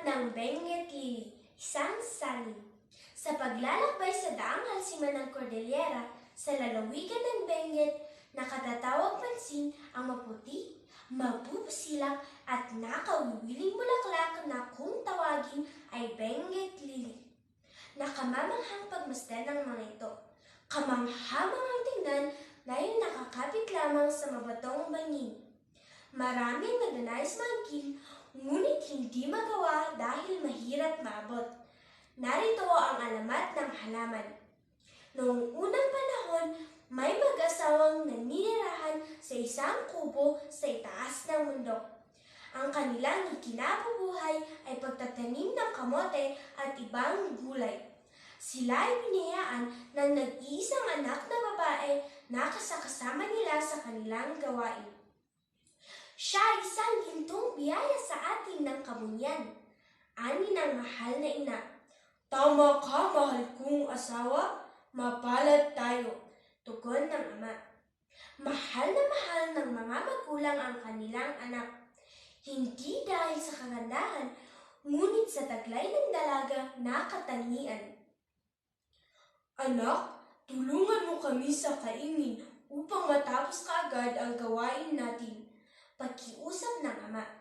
ng Benguet Lily, isang salin. Sa paglalakbay sa daang halsiman ng Cordillera, sa lalawigan ng Benguet, nakatatawag pansin ang maputi, mapupusilak at nakawiwiling bulaklak na kung tawagin ay Benguet Lily. Nakamamanghang pagmasdan ng mga ito. Kamanghamanghang tingnan dahil nakakapit lamang sa mabatong bangin. Maraming nagnanais mangkin, ngunit hindi magawa dahil mahirap maabot. Narito ang alamat ng halaman. Noong unang panahon, may mag-asawang naninirahan sa isang kubo sa itaas ng mundo. Ang kanilang ikinabubuhay ay pagtatanim ng kamote at ibang gulay. Sila ay binayaan ng nag-iisang anak na babae na kasakasama nila sa kanilang gawain. Siya ay isang gintong ng kamunyan. Ani ng mahal na ina. Tama ka, mahal kong asawa. Mapalad tayo. Tugon ng ama. Mahal na mahal ng mga magulang ang kanilang anak. Hindi dahil sa kagandahan, ngunit sa taglay ng dalaga na katangian. Anak, tulungan mo kami sa kaingin upang matapos kaagad ang gawain natin. Pagkiusap ng ama.